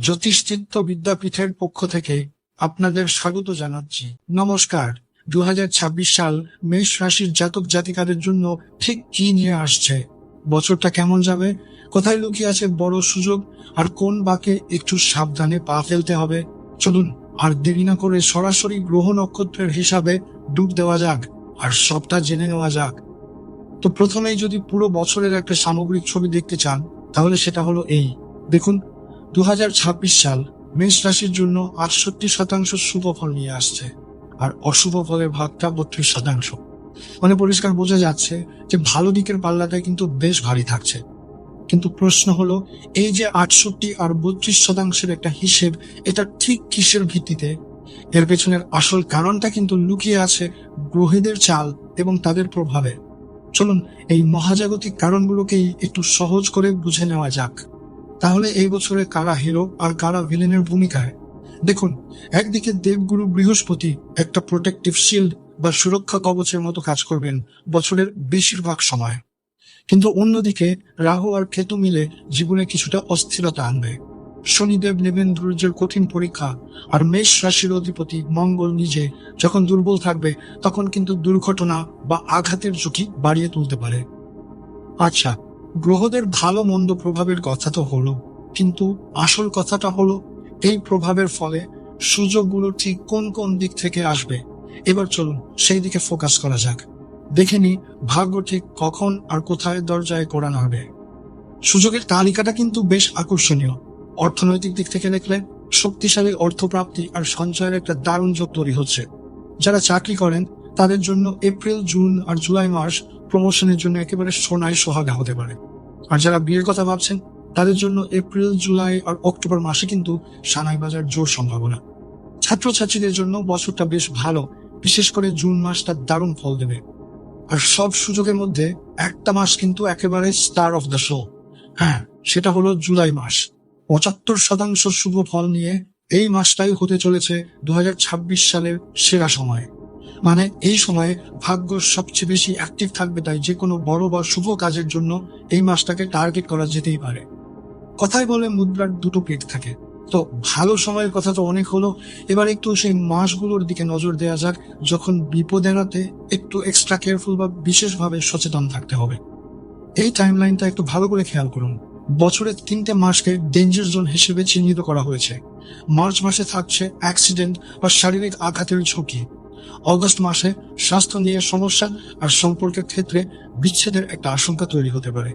জ্যোতিষচিত্ত বিদ্যাপীঠের পক্ষ থেকে আপনাদের স্বাগত জানাচ্ছি। নমস্কার। দু হাজার ছাব্বিশ সাল মেষ রাশির জাতক জাতিকাদের জন্য ঠিক কি নিয়ে আসছে? বছরটা কেমন যাবে? কোথায় লুকিয়ে আছে বড় সুযোগ? আর কোন বাকে একটু সাবধানে পা ফেলতে হবে? চলুন, আর দেরি না করে সরাসরি গ্রহ নক্ষত্রের হিসাবে ডুব দেওয়া যাক, আর সবটা জেনে নেওয়া যাক। তো প্রথমেই যদি পুরো বছরের একটা সামগ্রিক ছবি দেখতে চান, তাহলে সেটা হলো এই। দেখুন দু হাজার ছাব্বিশ সাল মেষ রাশির জন্য আটষট্টি শতাংশ শুভ ফল নিয়ে আসছে, আর অশুভ ফলের ভাগটা বত্রিশ শতাংশ। মানে পরিষ্কার বোঝা যাচ্ছে যে ভালো দিকের পাল্লাটা কিন্তু বেশ ভারী থাকছে। কিন্তু প্রশ্ন হলো, এই যে আটষট্টি আর বত্রিশ শতাংশের একটা হিসেব, এটা ঠিক কিসের ভিত্তিতে? এর পেছনের আসল কারণটা কিন্তু লুকিয়ে আছে গ্রহেদের চাল এবং তাদের প্রভাবে। চলুন, এই মহাজাগতিক কারণগুলোকেই একটু সহজ করে বুঝে নেওয়া যাক। তাহলে এই বছরে কারা হিরো আর কারা ভিলেনের ভূমিকায়? দেখুন, একদিকে দেবগুরু বৃহস্পতি একটা প্রোটেক্টিভ শিল্ড বা সুরক্ষা কবচের মতো কাজ করবেন বছরের বেশিরভাগ সময়। কিন্তু অন্যদিকে রাহু আর কেতু মিলে জীবনে কিছুটা অস্থিরতা আনবে। শনিদেব নেবেন ধৈর্যের কঠিন পরীক্ষা আর মেষ রাশির অধিপতি মঙ্গল নিজে যখন দুর্বল থাকবে তখন কিন্তু দুর্ঘটনা বা আঘাতের ঝুঁকি বাড়িয়ে তুলতে পারে। আচ্ছা গ্রহদের ভালো মন্দ প্রভাবের কথা তো হলো, কিন্তু আসল কথাটা হলো, এই প্রভাবের ফলে সুযোগগুলো ঠিক কোন কোন দিক থেকে আসবে? এবার চলুন সেই দিকে ফোকাস করা যাক। দেখে নি ভাগ্য ঠিক কখন আর কোথায় দরজায় কোরআন হবে। সুযোগের তালিকাটা কিন্তু বেশ আকর্ষণীয়। অর্থনৈতিক দিক থেকে দেখলে শক্তিশালী অর্থপ্রাপ্তি আর সঞ্চয়ের একটা দারুণ যোগ তৈরি হচ্ছে। যারা চাকরি করেন, তাদের জন্য এপ্রিল, জুন আর জুলাই মাস প্রমোশনের জন্য একেবারে সোনায় সোহাগা হতে পারে। আর যারা বিয়ের কথা ভাবছেন, তাদের জন্য এপ্রিল জুলাই আর অক্টোবর মাসে কিন্তু সানাই বাজার জোর সম্ভাবনা। ছাত্রছাত্রীদের জন্য বছরটা বেশ ভালো, বিশেষ করে জুন মাসটা দারুণ ফল দেবে। আর সব সুযোগের মধ্যে একটা মাস কিন্তু একেবারে স্টার অফ দ্য শো হ্যাঁ সেটা হলো জুলাই মাস। পঁচাত্তর শতাংশ শুভ ফল নিয়ে এই মাসটাই হতে চলেছে দু হাজার ছাব্বিশ সালের সেরা সময়। মানে এই সময়ে ভাগ্য সবচেয়ে বেশি অ্যাক্টিভ থাকবে তাই যে কোনো বড় বা শুভ কাজের জন্য এই মাসটাকে টার্গেট করা যেতেই পারে। কথাই বলে মুদ্রার দুটো পেট থাকে। তো ভালো সময়ের কথা তো অনেক হলো। এবার একটু সেই মাসগুলোর দিকে নজর দেওয়া যাক, যখন বিপদ এড়াতে একটু এক্সট্রা কেয়ারফুল বা বিশেষভাবে সচেতন থাকতে হবে। এই টাইমলাইনটা একটু ভালো করে খেয়াল করুন। বছরের তিনটে মাসকে ডেঞ্জার জোন হিসেবে চিহ্নিত করা হয়েছে। মার্চ মাসে থাকছে অ্যাক্সিডেন্ট বা শারীরিক আঘাতের ঝুঁকি। অগস্ট মাসে স্বাস্থ্য নিয়ে সমস্যা আর সম্পর্কের ক্ষেত্রে বিচ্ছেদের একটা আশঙ্কা তৈরি হতে পারে।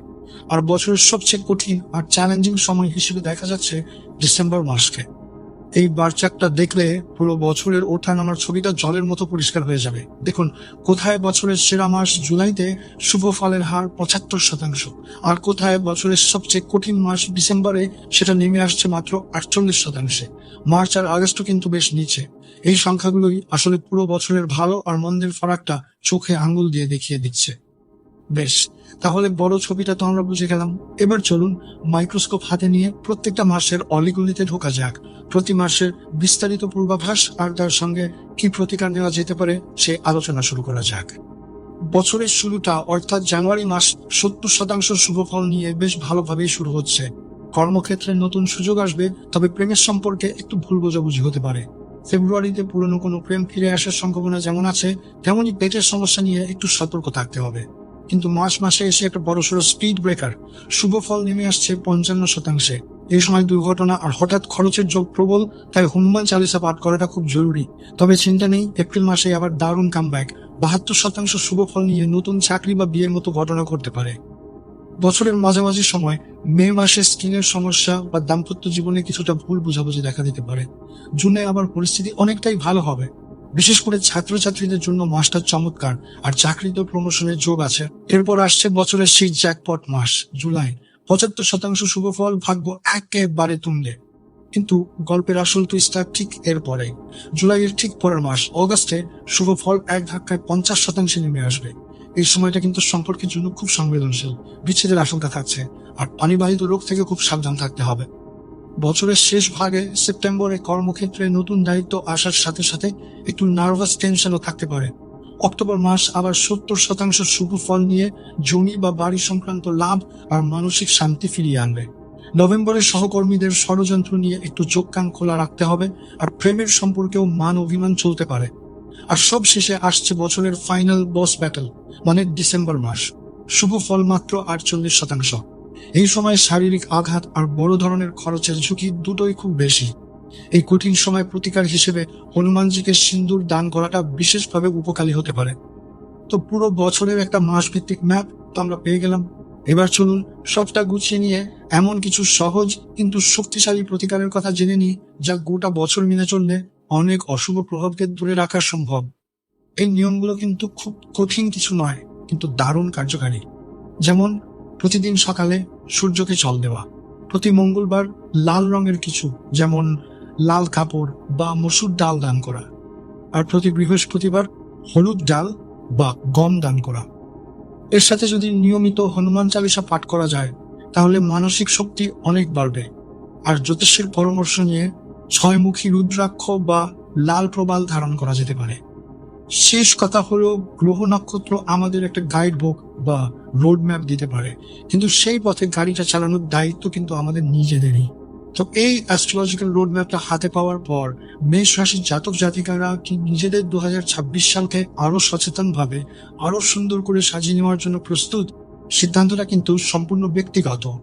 আর বছরের সবচেয়ে কঠিন আর চ্যালেঞ্জিং সময় হিসেবে দেখা যাচ্ছে ডিসেম্বর মাসকে। এই বারচাকটা দেখলে পুরো বছরের ওঠা নামার ছবিটা জলের মতো পরিষ্কার হয়ে যাবে। দেখুন, কোথায় বছরের সেরা মাস জুলাইতে শুভ ফলের হার পঁচাত্তর শতাংশ? আর কোথায় বছরের সবচেয়ে কঠিন মাস ডিসেম্বরে সেটা নেমে আসছে মাত্র আটচল্লিশ শতাংশে? মার্চ আর আগস্টও কিন্তু বেশ নিচে। এই সংখ্যাগুলোই আসলে পুরো বছরের ভালো আর মন্দের ফারাকটা চোখে আঙ্গুল দিয়ে দেখিয়ে দিচ্ছে। বেশ, তাহলে বড় ছবিটা তো আমরা বুঝে গেলাম। এবার চলুন মাইক্রোস্কোপ হাতে নিয়ে প্রত্যেকটা মাসের অলিগুলিতে ঢোকা যাক। প্রতি মাসের বিস্তারিত পূর্বাভাস আর তার সঙ্গে কি প্রতিকার নেওয়া যেতে পারে সে আলোচনা শুরু করা যাক। বছরের শুরুটা, অর্থাৎ জানুয়ারি মাস, সত্তর শতাংশ শুভ ফল নিয়ে বেশ ভালোভাবেই শুরু হচ্ছে। কর্মক্ষেত্রে নতুন সুযোগ আসবে, তবে প্রেমের সম্পর্কে একটু ভুল বোঝাবুঝি হতে পারে। ফেব্রুয়ারিতে পুরনো কোনো প্রেম ফিরে আসার সম্ভাবনা যেমন আছে তেমনই পেটের সমস্যা নিয়ে একটু সতর্ক থাকতে হবে। কিন্তু মার্চ মাসে এসে একটা বড়সড় স্পিড ব্রেকার শুভ ফল নেমে আসছে পঞ্চান্ন শতাংশে। এই সময় দুর্ঘটনা আর হঠাৎ খরচের যোগ প্রবল, তাই হনুমান চালিসা পাঠ করাটা খুব জরুরি। তবে চিন্তা নেই, এপ্রিল মাসে আবার দারুণ কামব্যাক বাহাত্তর শতাংশ শুভ ফল নিয়ে নতুন চাকরি বা বিয়ের মতো ঘটনা করতে পারে। বছরের মাঝামাঝি সময়, মে মাসে স্কিনের সমস্যা বা দাম্পত্য জীবনে কিছুটা ভুল বোঝাবুঝি দেখা দিতে পারে। জুনে আবার পরিস্থিতি অনেকটাই ভালো হবে। বিশেষ করে ছাত্রছাত্রীদের জন্য মাসটা চমৎকার আর চাকরিতে প্রমোশনের যোগ আছে। এরপর আসছে বছরের শীত জ্যাকপট মাস, জুলাই। পঁচাত্তর শতাংশ শুভ ফল, ভাগ্য একেবারে তুমলে কিন্তু গল্পের আসল টুইস্টটা ঠিক এর এরপরে জুলাইয়ের ঠিক পরের মাস, অগস্টে শুভ ফল এক ধাক্কায় পঞ্চাশ শতাংশে নেমে আসবে। এই সময়টা কিন্তু সম্পর্কের জন্য খুব সংবেদনশীল। বিচ্ছেদের আশঙ্কা থাকছে। আর পানিবাহিত রোগ থেকে খুব সাবধান থাকতে হবে। বছরের শেষ ভাগে সেপ্টেম্বরে কর্মক্ষেত্রে নতুন দায়িত্ব আসার সাথে সাথে একটু নার্ভাস টেনশনও থাকতে পারে। অক্টোবর মাস আবার সত্তর শতাংশ শুভ ফল নিয়ে জমি বা বাড়ি সংক্রান্ত লাভ আর মানসিক শান্তি ফিরিয়ে আনবে। নভেম্বরে সহকর্মীদের ষড়যন্ত্র নিয়ে একটু চোখ কান খোলা রাখতে হবে আর প্রেমের সম্পর্কেও মান অভিমান চলতে পারে। আর সব শেষে আসছে বছরের ফাইনাল বস ব্যাটল মানে ডিসেম্বর মাস। শুভ ফল মাত্র আটচল্লিশ শতাংশ। এই সময় শারীরিক আঘাত আর বড় ধরনের খরচের ঝুঁকি দুটোই খুব বেশি। এই কঠিন সময় প্রতিকার হিসেবে হনুমানজিকে সিন্দুর দান করাটা বিশেষভাবে উপকারী হতে পারে। তো পুরো বছরের একটা মাস ভিত্তিক ম্যাপ তো আমরা পেয়ে গেলাম। এবার চলুন সবটা গুছিয়ে নিয়ে এমন কিছু সহজ কিন্তু শক্তিশালী প্রতিকারের কথা জেনে নিই, যা গোটা বছর মেনে চললে অনেক অশুভ প্রভাবকে দূরে রাখা সম্ভব। এই নিয়মগুলো কিন্তু খুব কঠিন কিছু নয়, কিন্তু দারুণ কার্যকারী। যেমন, প্রতিদিন সকালে সূর্যকে জল দেওয়া। প্রতি মঙ্গলবার লাল রঙের কিছু, যেমন লাল কাপড় বা মসুর ডাল দান করা। আর প্রতি বৃহস্পতিবার হলুদ ডাল বা গম দান করা। এর সাথে যদি নিয়মিত হনুমান চালিসা পাঠ করা যায়, তাহলে মানসিক শক্তি অনেক বাড়বে। আর জ্যোতিষের পরামর্শ নিয়ে ছয়মুখী রুদ্রাক্ষ বা লাল প্রবাল ধারণ করা যেতে পারে। শেষ কথা হলো, গ্রহ নক্ষত্র আমাদের একটা গাইড বুক বা রোড ম্যাপ দিতে পারে। কিন্তু সেই পথে গাড়িটা চালানোর দায়িত্ব কিন্তু আমাদের নিজেদেরই। তো এই অ্যাস্ট্রোলজিক্যাল রোড ম্যাপটা হাতে পাওয়ার পর, মেষ রাশির জাতক জাতিকারা কি নিজেদের দু হাজার ছাব্বিশ সালকে আরও সচেতন ভাবে আরও সুন্দর করে সাজিয়ে নেওয়ার জন্য প্রস্তুত? সিদ্ধান্তটা কিন্তু সম্পূর্ণ ব্যক্তিগত।